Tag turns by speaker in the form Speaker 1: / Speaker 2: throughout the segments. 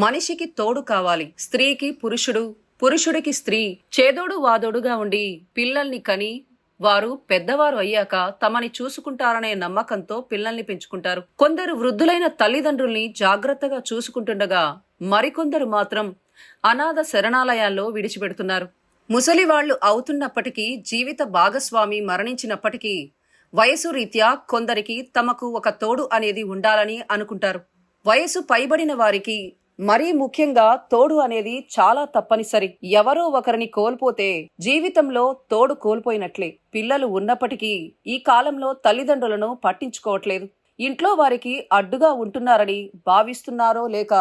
Speaker 1: మనిషికి తోడు కావాలి. స్త్రీకి పురుషుడు పురుషుడికి స్త్రీ. చేదోడు వాదోడుగా ఉండి పిల్లల్ని కని వారు పెద్దవారు అయ్యాక తమని చూసుకుంటారనే నమ్మకంతో పిల్లల్ని పెంచుకుంటారు. కొందరు వృద్ధులైన తల్లిదండ్రుల్ని జాగ్రత్తగా చూసుకుంటుండగా మరికొందరు మాత్రం అనాథ శరణాలయాల్లో విడిచిపెడుతున్నారు. ముసలి వాళ్ళు అవుతున్నప్పటికీ జీవిత భాగస్వామి మరణించినప్పటికీ వయసు రీత్యా కొందరికి తమకు ఒక తోడు అనేది ఉండాలని అనుకుంటారు. వయసు పైబడిన వారికి మరీ ముఖ్యంగా తోడు అనేది చాలా తప్పనిసరి. ఎవరో ఒకరిని కోల్పోతే జీవితంలో తోడు కోల్పోయినట్లే. పిల్లలు ఉన్నప్పటికీ ఈ కాలంలో తల్లిదండ్రులను పట్టించుకోవట్లేదు. ఇంట్లో వారికి అడ్డుగా ఉంటున్నారని భావిస్తున్నారో లేక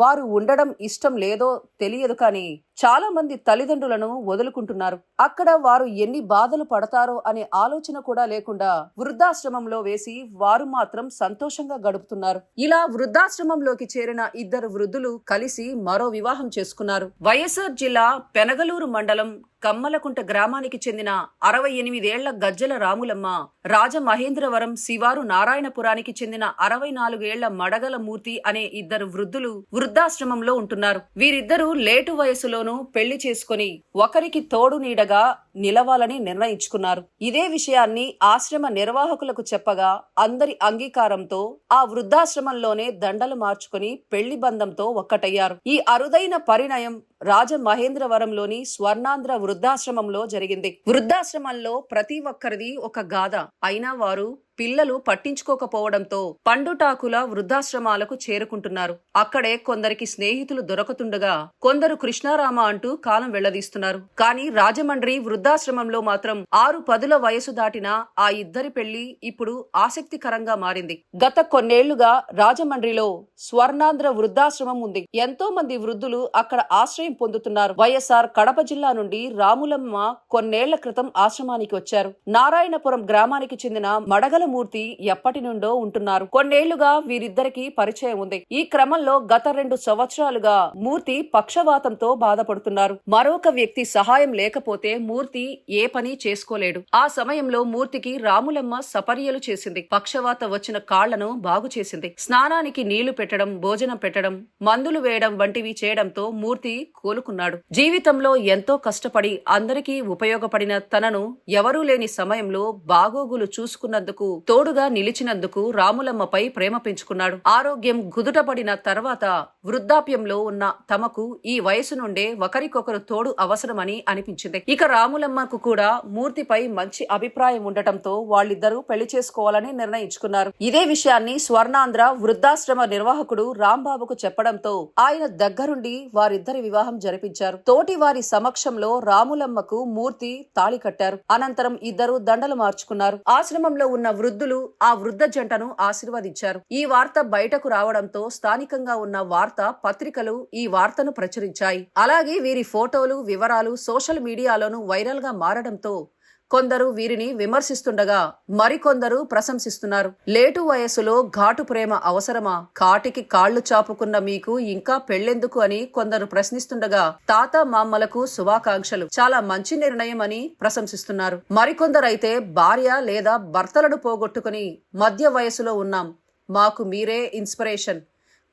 Speaker 1: వారు ఉండడం ఇష్టం లేదో తెలియదు కానీ చాలా మంది తల్లిదండ్రులను వదులుకుంటున్నారు. అక్కడ వారు ఎన్ని బాధలు పడతారో అనే ఆలోచన కూడా లేకుండా వృద్ధాశ్రమంలో వేసి వారు మాత్రం సంతోషంగా గడుపుతున్నారు. ఇలా వృద్ధాశ్రమంలోకి చేరిన ఇద్దరు వృద్ధులు కలిసి మరో వివాహం చేసుకున్నారు. వైఎస్ఆర్ జిల్లా పెనగలూరు మండలం కమ్మలకుంట గ్రామానికి చెందిన అరవై ఎనిమిదేళ్ళ గజ్జల రాములమ్మ రాజమహేంద్రవరం శివారు నారాయణపురానికి చెందిన అరవై నాలుగేళ్ళ మడగల మూర్తి అనే ఇద్దరు వృద్ధులు వృద్ధాశ్రమంలో ఉంటున్నారు. వీరిద్దరూ లేటు వయసులోనూ పెళ్ళి చేసుకుని ఒకరికి తోడు నీడగా నిలవాలని నిర్ణయించుకున్నారు. ఇదే విషయాన్ని ఆశ్రమ నిర్వాహకులకు చెప్పగా అందరి అంగీకారంతో ఆ వృద్ధాశ్రమంలోనే దండలు మార్చుకుని పెళ్ళి బంధంతో ఒక్కటయ్యారు. ఈ అరుదైన పరిణయం రాజమహేంద్రవరంలోని స్వర్ణాంధ్ర వృద్ధాశ్రమంలో జరిగింది. వృద్ధాశ్రమంలో ప్రతి ఒక్కరిది ఒక గాథ. అయినా వారు పిల్లలు పట్టించుకోకపోవడంతో పండుటాకుల వృద్ధాశ్రమాలకు చేరుకుంటున్నారు. అక్కడే కొందరికి స్నేహితులు దొరకతుండగా కొందరు కృష్ణారామ అంటూ కాలం వెళ్ళదీస్తున్నారు. కానీ రాజమండ్రి వృద్ధాశ్రమంలో మాత్రం ఆరు పదుల వయసు దాటిన ఆ ఇద్దరి పెళ్ళి ఇప్పుడు ఆసక్తికరంగా మారింది. గత కొన్నేళ్ళుగా రాజమండ్రిలో స్వర్ణాంధ్ర వృద్ధాశ్రమం ఉంది. ఎంతో మంది వృద్ధులు అక్కడ ఆశ్రయం పొందుతున్నారు. వైఎస్ఆర్ కడప జిల్లా నుండి రాములమ్మ కొన్నేళ్ళ క్రితం ఆశ్రమానికి వచ్చారు. నారాయణపురం గ్రామానికి చెందిన మడగల మూర్తి ఎప్పటి నుండో ఉంటున్నారు. కొన్నేళ్ళుగా వీరిద్దరికి పరిచయం ఉంది. ఈ క్రమంలో గత రెండు సంవత్సరాలుగా మూర్తి పక్షవాతంతో బాధపడుతున్నారు. మరొక వ్యక్తి సహాయం లేకపోతే మూర్తి ఏ పని చేసుకోలేడు. ఆ సమయంలో మూర్తికి రాములమ్మ సపర్యలు చేసింది. పక్షవాత వచ్చిన కాళ్ళను బాగు చేసింది. స్నానానికి నీళ్ళు పెట్టడం భోజనం పెట్టడం మందులు వేయడం వంటివి చేయడంతో మూర్తి కోలుకున్నాడు. జీవితంలో ఎంతో కష్టపడి అందరికీ ఉపయోగపడిన తనను ఎవరూ లేని సమయంలో బాగోగులు చూసుకున్నందుకు తోడుగా నిలిచినందుకు రాములమ్మపై ప్రేమ పెంచుకున్నాడు ఆరోగ్యం కుదుటపడిన తర్వాత వృద్ధాప్యంలో ఉన్న తమకు ఈ వయసు నుండే ఒకరికొకరు తోడు అవసరమని అనిపించింది. ఇక రాములమ్మకు కూడా మూర్తిపై మంచి అభిప్రాయం ఉండటంతో వాళ్ళిద్దరూ పెళ్ళి చేసుకోవాలని నిర్ణయించుకున్నారు. ఇదే విషయాన్ని స్వర్ణాంధ్ర వృద్ధాశ్రమ నిర్వాహకుడు రాంబాబుకు చెప్పడంతో ఆయన దగ్గరుండి వారిద్దరి వివాహం జరిపించారు. తోటి వారి సమక్షంలో రాములమ్మకు మూర్తి తాళి కట్టారు. అనంతరం ఇద్దరు దండలు మార్చుకున్నారు. ఆశ్రమంలో ఉన్న వృద్ధులు ఆ వృద్ధ జంటను ఆశీర్వదించారు. ఈ వార్త బయటకు రావడంతో స్థానికంగా ఉన్న వార్త పత్రికలు ఈ వార్తను ప్రచురించాయి. అలాగే వీరి ఫోటోలు వివరాలు సోషల్ మీడియాలోనూ వైరల్గా మారడంతో కొందరు వీరిని విమర్శిస్తుండగా మరికొందరు ప్రశంసిస్తున్నారు. లేటు వయసులో ఘాటు ప్రేమ అవసరమా? కాటికి కాళ్ళు చాపుకున్న మీకు ఇంకా పెళ్ళెందుకు అని కొందరు ప్రశ్నిస్తుండగా తాత మామ్మలకు శుభాకాంక్షలు. చాలా మంచి నిర్ణయం అని ప్రశంసిస్తున్నారు. మరికొందరైతే భార్య లేదా భర్తలను పోగొట్టుకుని మధ్య వయసులో ఉన్నాం. మాకు మీరే ఇన్స్పిరేషన్.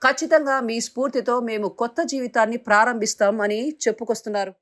Speaker 1: ఖచ్చితంగా మీ స్ఫూర్తితో మేము కొత్త జీవితాన్ని ప్రారంభిస్తాం అని చెప్పుకొస్తున్నారు.